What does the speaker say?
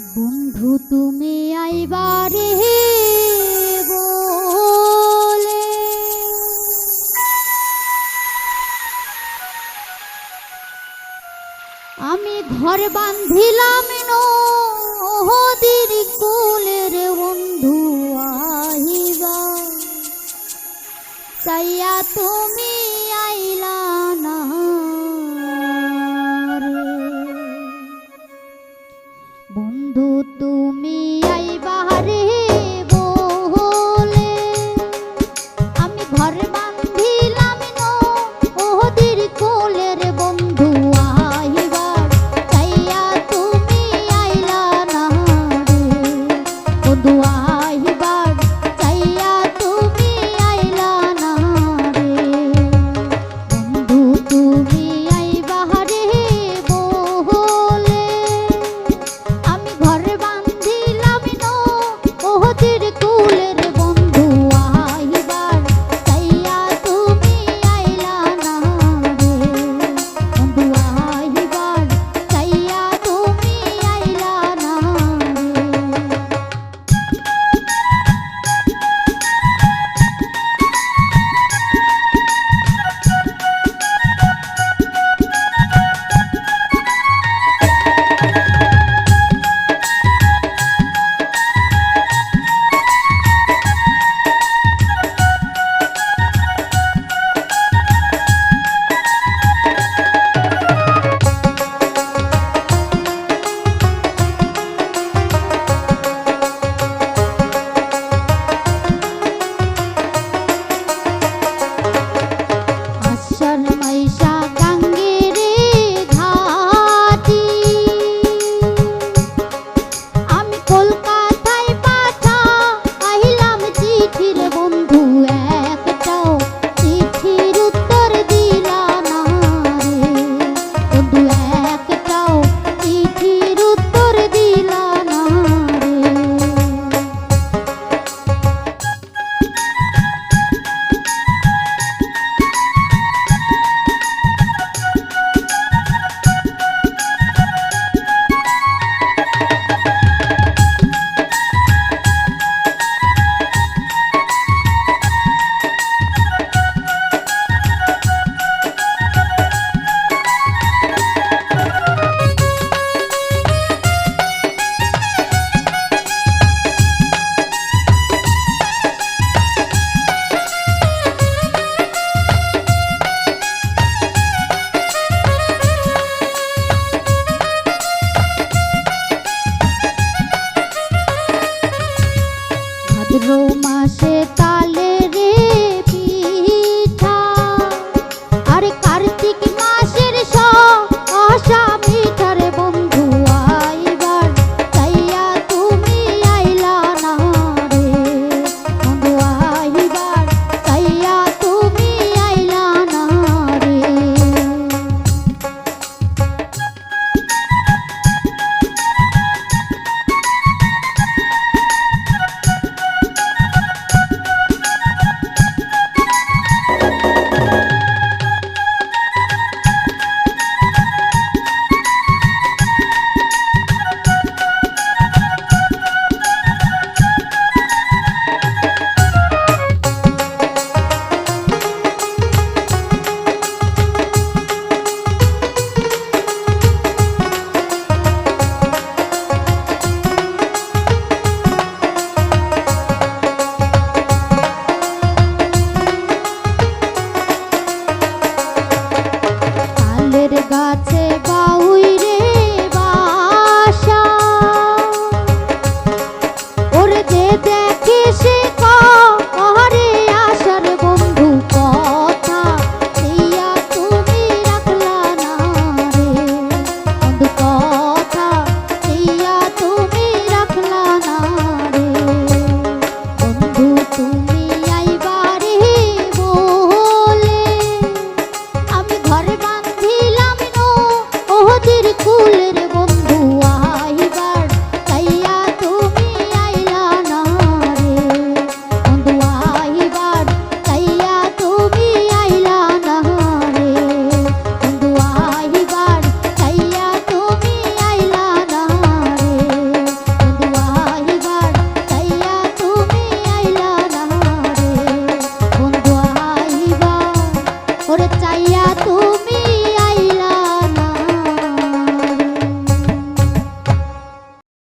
বন্ধু তুমি আইবারে বলে। আমি ঘর বান্ধিলাম নদীর কোলের বন্ধু আহিবা। চাইয়া তুমি বন্ধু